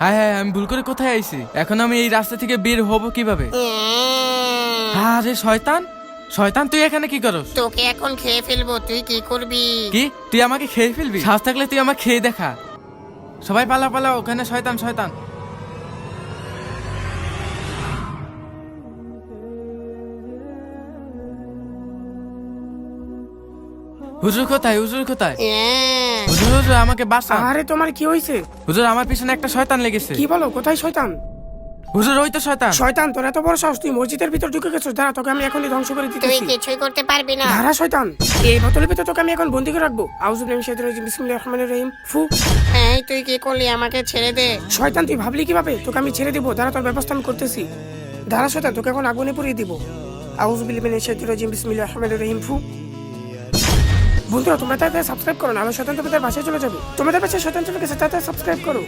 হ্যাঁ হ্যাঁ আমি ভুল করে কোথায় আইছি? এখন আমি এই রাস্তা থেকে বের হব কীভাবে? হ্যাঁ রে শয়তান শয়তান তুই এখানে কি করস? তোকে এখন খেয়ে ফেলব তুই কি করবি? কি? তুই আমাকে খেয়ে ফেলবি? শ্বাস থাকলে তুই আমাকে খেয়ে দেখা। সবাই পালা পালা ওখানে শয়তান শয়তান। হুজুর কোথায়? হুজুর কোথায়? হ্যাঁ। হুজুর হুজুর আমাকে বাঁচা। আরে তোমার কি হয়েছে হুজুর আমার পিছনে একটা শয়তান লেগেছে। কি বলো কোথায় শয়তান? হুজুর ওই তো শয়তান। শয়তান তোর এত বড় সাহস তুই মসজিদের ভিতর ঢুকে গেছিস? দাঁড়া তোকে আমি এখনই ধ্বংস করে তুই দিতেছি। কিছুই করতে পারবি না। ধারা শয়তান। এই বোতলের ভিতর তোকে আমি এখন বন্দি করে রাখব। আউযু বিল্লাহি মিনাশ শাইতানির রাজিম। বিসমিল্লাহির রহমানির রহিম। ফু। এই তুই কি করলি? আমাকে ছেড়ে দে। শয়তান তুই ভাবলি কীভাবে? তোকে আমি ছেড়ে দিব। দাঁড়া তোর ব্যবস্থা আমি করতেছি। ধারা শয়তান তোকে এখন আগুনে পুড়িয়ে দিব। আউযু বিল্লাহি মিনাশ শাইতানির রাজিম। বিসমিল্লাহির রহমানির রহিম। ফু। বন্ধুরা, তোমরা তাদের সাবস্ক্রাইব করো না আমি স্বতন্ত্র বাসায় চলে যাবে। তোমাদের পাশে স্বতন্ত্র তাড়াতাড়ি সাবস্ক্রাইব করো।